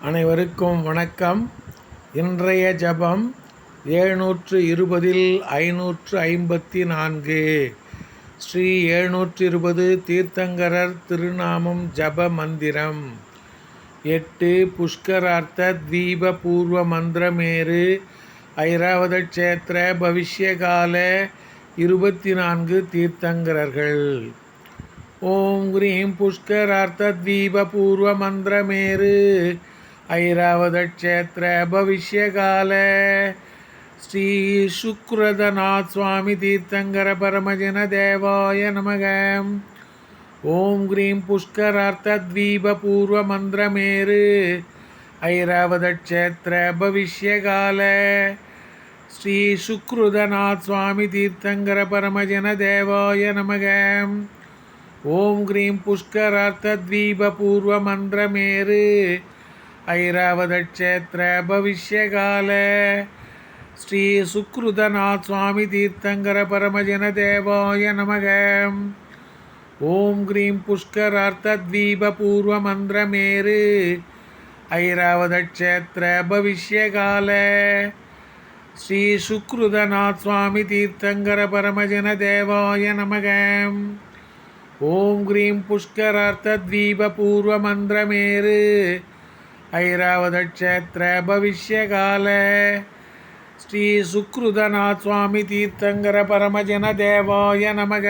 அனைவருக்கும் வணக்கம். இன்றைய ஜபம் ஏழ்நூற்று இருபதில் ஐநூற்று ஐம்பத்தி நான்கு ஸ்ரீ ஏழ்நூற்று இருபது தீர்த்தங்கரர் திருநாமம் ஜப மந்திரம். எட்டு புஷ்கரார்த்த தீப பூர்வ மந்திரமேறு. ஐராவத க்ஷேத்திர பவிஷ்யகால இருபத்தி நான்கு தீர்த்தங்கரர்கள். ஓம் கிரீம் புஷ்கரார்த்த தீப பூர்வ மந்திரமேரு ஐராவதக்ஷேத்திர பவிஷ்யகால ஸ்ரீ சுக்ரதநாத் சுவாமி தீர்த்தங்கர பரமஜன தேவாய நமக ஓம் கிரீம் புஷ்கரார்த்த தீப பூர்வ மந்திரமேரு ஐராவதக்ஷேத்திர பவிஷ்யகால ஸ்ரீ சுக்ருதநாத் சுவாமி தீர்த்தங்கர பரமஜன தேவாய நமக ஓம் கிரீம் புஷ்கரார்த்த தீப பூர்வ மந்திரமேரு ஐராவதக்ஷேத்திர பவிஷ்யகால. ஸ்ரீ சுக்ருதநாத் சுவாமி தீர்த்தங்கர பரமஜன தேவாய நமக. ஓம் கிரீம் புஷ்கரார்த்த தீப பூர்வ மந்திரமேரு ஐராவதக்ஷேத்திர பவிஷ்யகால. ஸ்ரீ சுக்ருதநாத் சுவாமி தீர்த்தங்கர பரமஜன ஐராவதக்ஷேத்திர பவிஷ்யகால ஸ்ரீ சுக்ருதநாத் சுவாமி தீர்த்தங்கர பரமஜன தேவாய நமக.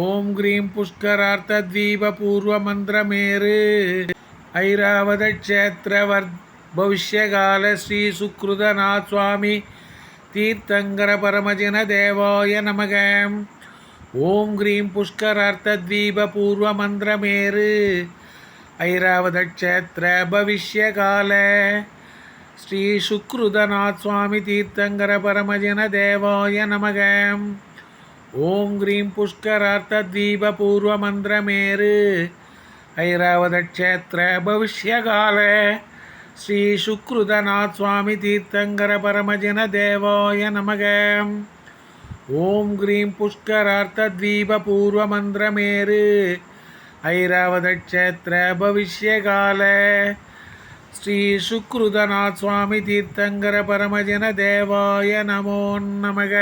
ஓம் கிரீம் புஷ்கரார்த்த தீப பூர்வ மந்திரமேரு ஐராவதக்ஷேத்திர வர் பவிஷ்யகால ஸ்ரீ சுக்ருதநாத் சுவாமி தீர்த்தங்கர பரமஜன தேவாய நமக. ஓம் கிரீம் புஷ்கரார்த்த தீப பூர்வ மந்திரமேரு ஐராவதக்ஷேத்திர பவிஷ்யகால ஸ்ரீ சுக்ருதநாத் சுவாமி தீர்த்தங்கர பரமஜன தேவாய நமக. ஓம் கிரீம் புஷ்கரார்த்த தீப பூர்வ மந்திரமேரு ஐராவதக்ஷேத்திர பவிஷ்யகால ஸ்ரீ சுக்ருதநாத் சுவாமி தீர்த்தங்கர பரமஜன தேவாய நமக. ஓம் கிரீம் புஷ்கரார்த்த தீப பூர்வ மந்திரமேரு ఐరావతక్షేత్ర భవిష్యకాల శ్రీ సుకృతనాథ్ స్వామి తీర్థంకర పరమజన దేవాయ నమో నమగ